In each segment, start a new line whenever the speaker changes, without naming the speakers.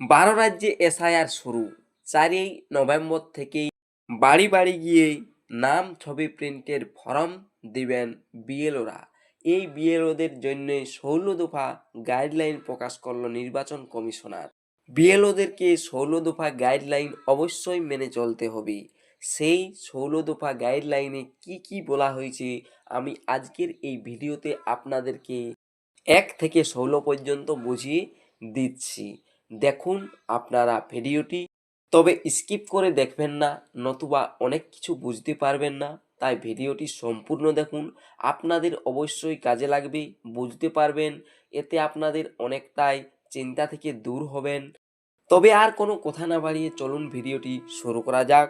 বারো রাজ্যে এসআইআর শুরু। চারই নভেম্বর থেকেই বাড়ি বাড়ি গিয়ে নাম ছবি প্রিন্টের ফর্ম দিবেন বিএলওরা। এই বিএলওদের জন্য ষোলো দফা গাইডলাইন প্রকাশ করল নির্বাচন কমিশনার। বিএলওদেরকে ষোলো দফা গাইডলাইন অবশ্যই মেনে চলতে হবে। সেই ষোলো দফা গাইডলাইনে কি কি বলা হয়েছে আমি আজকের এই ভিডিওতে আপনাদেরকে এক থেকে ষোলো পর্যন্ত বুঝিয়ে দিচ্ছি। দেখুন আপনারা ভিডিওটি। তবে স্কিপ করে দেখবেন না, নতুবা অনেক কিছু বুঝতে পারবেন না, তাই ভিডিওটি সম্পূর্ণ দেখুন। আপনাদের অবশ্যই কাজে লাগবে বুঝতে পারবেন, এতে আপনাদের অনেকটাই চিন্তা থেকে দূর হবেন। তবে আর কোনো কথা না বাড়িয়ে চলুন ভিডিওটি শুরু করা যাক।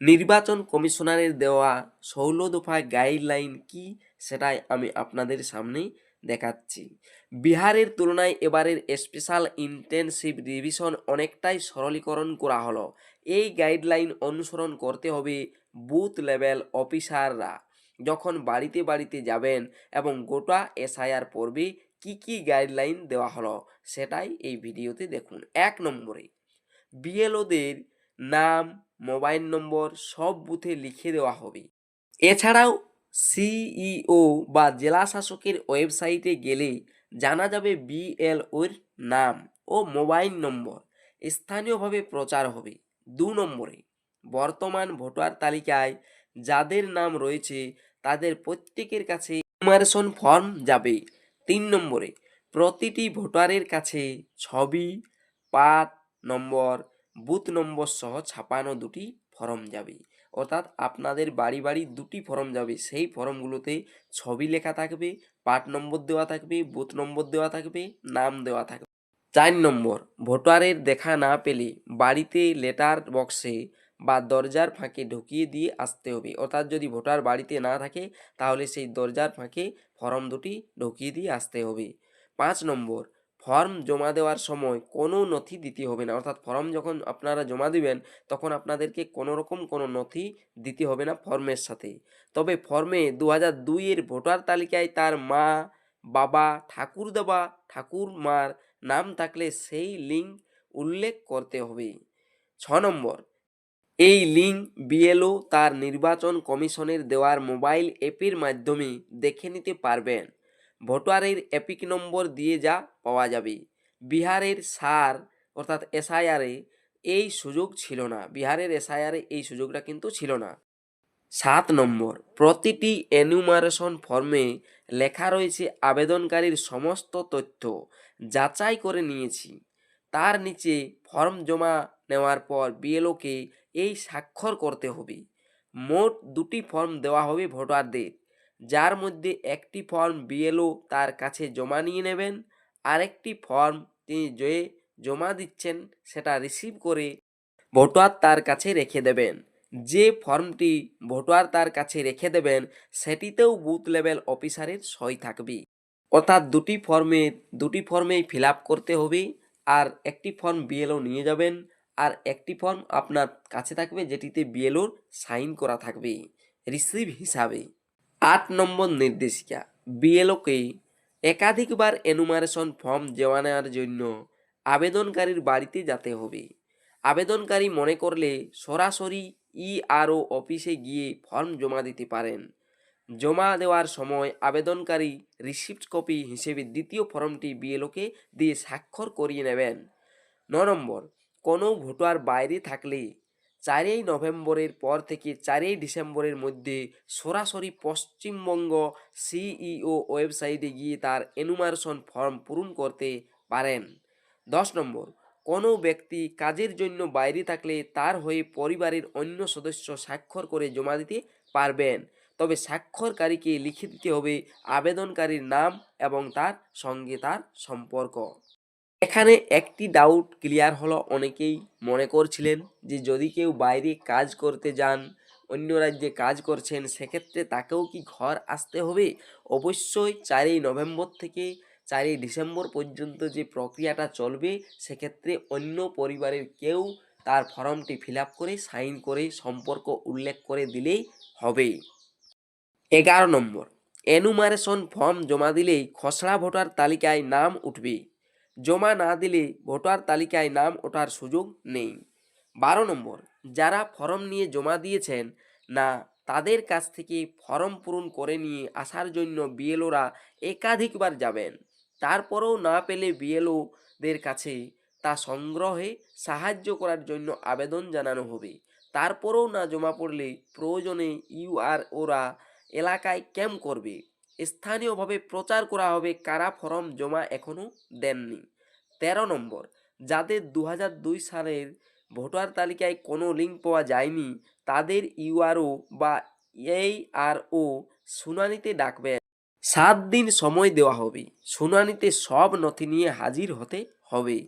নির্বাচন কমিশনারের দেওয়া ষোলো দফা গাইডলাইন কি, সেটাই আমি আপনাদের সামনে দেখাচ্ছি। বিহারের তুলনায় এবারের স্পেশাল ইন্টেনসিভ রিভিশন অনেকটাই সরলীকরণ করা হলো। এই গাইডলাইন অনুসরণ করতে হবে বুথ লেভেল অফিসাররা। যখন বাড়িতে বাড়িতে যাবেন এবং গোটা এসআইআর পর্বে কি কি গাইডলাইন দেওয়া হলো, সেটাই এই ভিডিওতে দেখুন। এক নম্বরে, বিএলওদের নাম, মোবাইল নম্বর সব বুথে লিখে দেওয়া হবে। এছাড়াও সিইও বা জেলা শাসকের ওয়েবসাইটে গেলে জানা যাবে বিএলওর নাম ও মোবাইল নম্বর। স্থানীয়ভাবে প্রচার হবে দু নম্বরে। বর্তমান ভোটার তালিকায় যাদের নাম রয়েছে তাদের প্রত্যেকের কাছে ইমারেশন ফর্ম যাবে। তিন নম্বরে প্রতিটি ভোটারের কাছে ছবি, পাত নম্বর, বুথ নম্বর সহ ছাপানো দুটি ফর্ম যাবে। অর্থাৎ আপনাদের বাড়ি বাড়ি দুটি ফর্ম যাবে। সেই ফর্মগুলোতে ছবি লেখা থাকবে পার্ট নম্বর দেওয়া থাকবে বুথ নম্বর দেওয়া থাকবে, নাম দেওয়া থাকবে। চার নম্বর, ভোটারের দেখা না পেলে বাড়িতে লেটার বক্সে বা দরজার ফাঁকে ঢুকিয়ে দিয়ে আসতে হবে। অর্থাৎ যদি ভোটার বাড়িতে না থাকে, তাহলে সেই দরজার ফাঁকে ফর্ম দুটি ঢুকিয়ে দিয়ে আসতে হবে। পাঁচ নম্বর ফর্ম জমা দেওয়ার সময় কোনো নথি দিতে হবে না। অর্থাৎ ফর্ম যখন আপনারা জমা দিবেন, তখন আপনাদেরকে কোনো রকম কোনো নথি দিতে হবে না ফর্মের সাথে। তবে ফর্মে দু হাজার দুইয়ের ভোটার তালিকায় তার মা, বাবা ঠাকুরদাবা ঠাকুরমার নাম থাকলে সেই লিঙ্ক উল্লেখ করতে হবে। ছ নম্বর, এই লিঙ্ক বিএলও তার নির্বাচন কমিশনের দেওয়ার মোবাইল অ্যাপের মাধ্যমে দেখে নিতে পারবেন। ভোটারের এপিক নম্বর দিয়ে যা পাওয়া যাবে। বিহারের সার অর্থাৎ এসআইআরে এই সুযোগ ছিল না। বিহারের এসআইআরে এই সুযোগটা কিন্তু ছিল না। সাত নম্বর, প্রতিটি এনুমারেশন ফর্মে লেখা রয়েছে আবেদনকারীর সমস্ত তথ্য যাচাই করে নিয়েছি। তার নিচে ফর্ম জমা নেওয়ার পর বিএলওকে এই স্বাক্ষর করতে হবে। মোট দুটি ফর্ম দেওয়া হবে ভোটারদের। যার মধ্যে একটি ফর্ম বিএলও তার কাছে জমা নিয়ে নেবেন, আরেকটি ফর্ম তিনি যে জমা দিচ্ছেন সেটা রিসিভ করে ভোটার তার কাছে রেখে দেবেন। যে ফর্মটি ভোটার তার কাছে রেখে দেবেন, সেটিতেও বুথ লেভেল অফিসারের সই থাকবে। অর্থাৎ দুটি ফর্মে, দুটি ফর্মেই ফিল করতে হবে, আর একটি ফর্ম বিএলও নিয়ে যাবেন, আর একটি ফর্ম আপনার কাছে থাকবে যেটিতে বিএলওর সাইন করা থাকবে, রিসিভ হিসাবে। আট নম্বর নির্দেশিকা। বিএলওকে একাধিকবার এনুমারেশন ফর্ম জমা নেওয়ার জন্য আবেদনকারীর বাড়িতে যেতে হবে। আবেদনকারী মনে করলে সরাসরি ইআরও অফিসে গিয়ে ফর্ম জমা দিতে পারেন। জমা দেওয়ার সময় আবেদনকারী রিসিপ্ট কপি হিসেবে দ্বিতীয় ফর্মটি বিএলওকে দিয়ে স্বাক্ষর করিয়ে নেবেন। ন নম্বর, কোনো ভোটার বাইরে থাকলে চারই নভেম্বরের পর থেকে চারই ডিসেম্বরের মধ্যে সরাসরি পশ্চিমবঙ্গ সিইও ওয়েবসাইটে গিয়ে তার এনুমারেশন ফর্ম পূরণ করতে পারেন। দশ নম্বর, কোনো ব্যক্তি কাজের জন্য বাইরে থাকলে তার হয়ে পরিবারের অন্য সদস্য স্বাক্ষর করে জমা দিতে পারবেন। তবে স্বাক্ষরকারীকে লিখে দিতে হবে আবেদনকারীর নাম এবং তার সঙ্গে তার সম্পর্ক। এখানে একটি ডাউট ক্লিয়ার হলো অনেকেই মনে করছিলেন যে যদি কেউ বাইরে কাজ করতে যান, অন্য রাজ্যে কাজ করছেন, সেক্ষেত্রে তাকেও কি ঘর আসতে হবে? অবশ্যই চারই নভেম্বর থেকে চারই ডিসেম্বর পর্যন্ত যে প্রক্রিয়াটা চলবে, সেক্ষেত্রে অন্য পরিবারের কেউ তার ফর্মটি ফিল করে, সাইন করে সম্পর্ক উল্লেখ করে দিলেই হবে। এগারো নম্বর, এনুমারেশন ফর্ম জমা দিলেই খসড়া ভোটার তালিকায় নাম উঠবে। জমা না দিলে ভোটার তালিকায় নাম ওঠার সুযোগ নেই। বারো নম্বর, যারা ফর্ম নিয়ে জমা দিয়েছেন না, তাদের কাছ থেকে ফর্ম পূরণ করে নিয়ে আসার জন্য বিএলওরা একাধিকবার যাবেন। তারপরেও না পেলে বিএলওদের কাছে তা সংগ্রহে সাহায্য করার জন্য আবেদন জানানো হবে। তারপরেও না জমা পড়লে প্রয়োজনে ইউআরওরা এলাকায় ক্যাম্প করবে। স্থানীয়ভাবে প্রচার করা হবে কারা ফর্ম জমা এখনও দেননি। তেরো নম্বর, যাদের দু সালের ভোটার তালিকায় কোনো লিঙ্ক পাওয়া যায়নি, তাদের ইউআরও বা এইআরও শুনানিতে ডাকবেন সাত দিন সময় দেওয়া হবে, শুনানিতে সব নথি নিয়ে হাজির হতে হবে।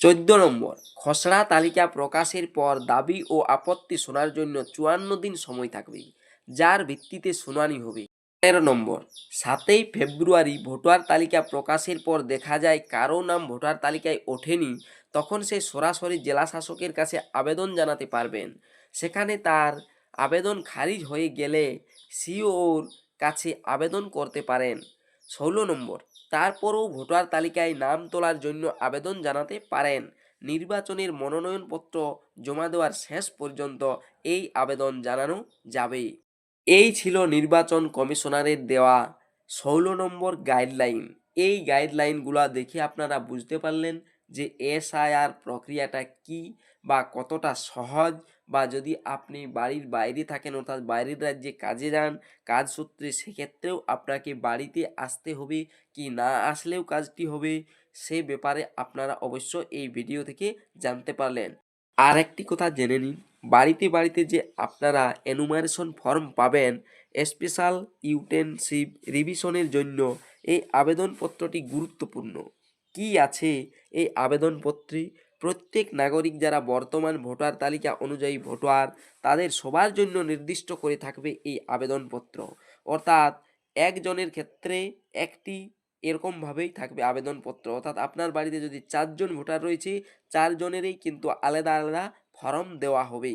চোদ্দ নম্বর, খসড়া তালিকা প্রকাশের পর দাবি ও আপত্তি শোনার জন্য চুয়ান্ন দিন সময় থাকবে, যার ভিত্তিতে শুনানি হবে। তেরো নম্বর। সাতই ফেব্রুয়ারি ভোটার তালিকা প্রকাশের পর দেখা যায় কারও নাম ভোটার তালিকায় ওঠেনি, তখন সে সরাসরি জেলা শাসকের কাছে আবেদন জানাতে পারবেন। সেখানে তার আবেদন খারিজ হয়ে গেলে সিওর কাছে আবেদন করতে পারেন। ষোলো নম্বর, তারপরও ভোটার তালিকায় নাম তোলার জন্য আবেদন জানাতে পারেন। নির্বাচনের মনোনয়নপত্র জমা দেওয়ার শেষ পর্যন্ত এই আবেদন জানানো যাবে। এই ছিল নির্বাচন কমিশনারের দেওয়া ষোলো নম্বর গাইডলাইন এই গাইডলাইনগুলো দেখে আপনারা বুঝতে পারলেন যে এসআইআর প্রক্রিয়াটা কি বা কতটা সহজ বা যদি আপনি বাড়ির বাইরে থাকেন অর্থাৎ বাইরের রাজ্যে কাজে যান, কাজ সূত্রে সেক্ষেত্রেও আপনাকে বাড়িতে আসতে হবে কি না আসলেও কাজটি হবে সে ব্যাপারে আপনারা অবশ্য এই ভিডিও থেকে জানতে পারলেন। আর একটি কথা জেনে নিন বাড়িতে বাড়িতে যে আপনারা এনুমারেশন ফর্ম পাবেন স্পেশাল ইউটেনশিপ রিভিশনের জন্য এই আবেদনপত্রটি গুরুত্বপূর্ণ। কি আছে এই আবেদনপত্রে? প্রত্যেক নাগরিক যারা বর্তমান ভোটার তালিকা অনুযায়ী ভোটার, তাদের সবার জন্য নির্দিষ্ট করে থাকবে এই আবেদনপত্র। অর্থাৎ একজনের ক্ষেত্রে একটি এরকমভাবেই থাকবে আবেদনপত্র। অর্থাৎ আপনার বাড়িতে যদি চারজন ভোটার রয়েছে, চারজনেরই কিন্তু আলাদা আলাদা ফর্ম দেওয়া হবে।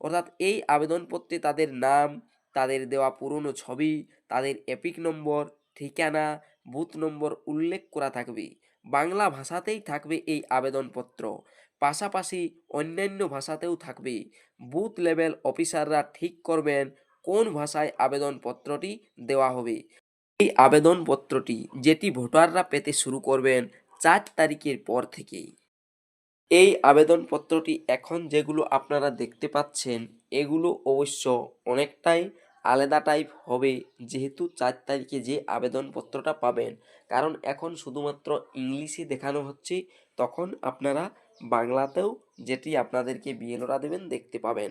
অর্থাৎ এই আবেদনপত্রে তাদের নাম, তাদের দেওয়া পুরনো ছবি, তাদের এপিক নম্বর, ঠিকানা, বুথ নম্বর উল্লেখ করা থাকবে। বাংলা ভাষাতেই থাকবে এই আবেদনপত্র। পাশাপাশি অন্যান্য ভাষাতেও থাকবে। বুথ লেভেল অফিসাররা ঠিক করবেন কোন ভাষায় আবেদনপত্রটি দেওয়া হবে। এই আবেদনপত্রটি যেটি ভোটাররা পেতে শুরু করবেন চার তারিখের পর থেকেই। এই আবেদনপত্রটি এখন যেগুলো আপনারা দেখতে পাচ্ছেন, এগুলো অবশ্য অনেকটাই আলাদা টাইপ হবে যেহেতু চার তারিখে যে আবেদনপত্রটা পাবেন। কারণ এখন শুধুমাত্র ইংলিশে দেখানো হচ্ছে, তখন আপনারা বাংলাতেও যেটি আপনাদেরকে বিএলওরা দেবেন দেখতে পাবেন।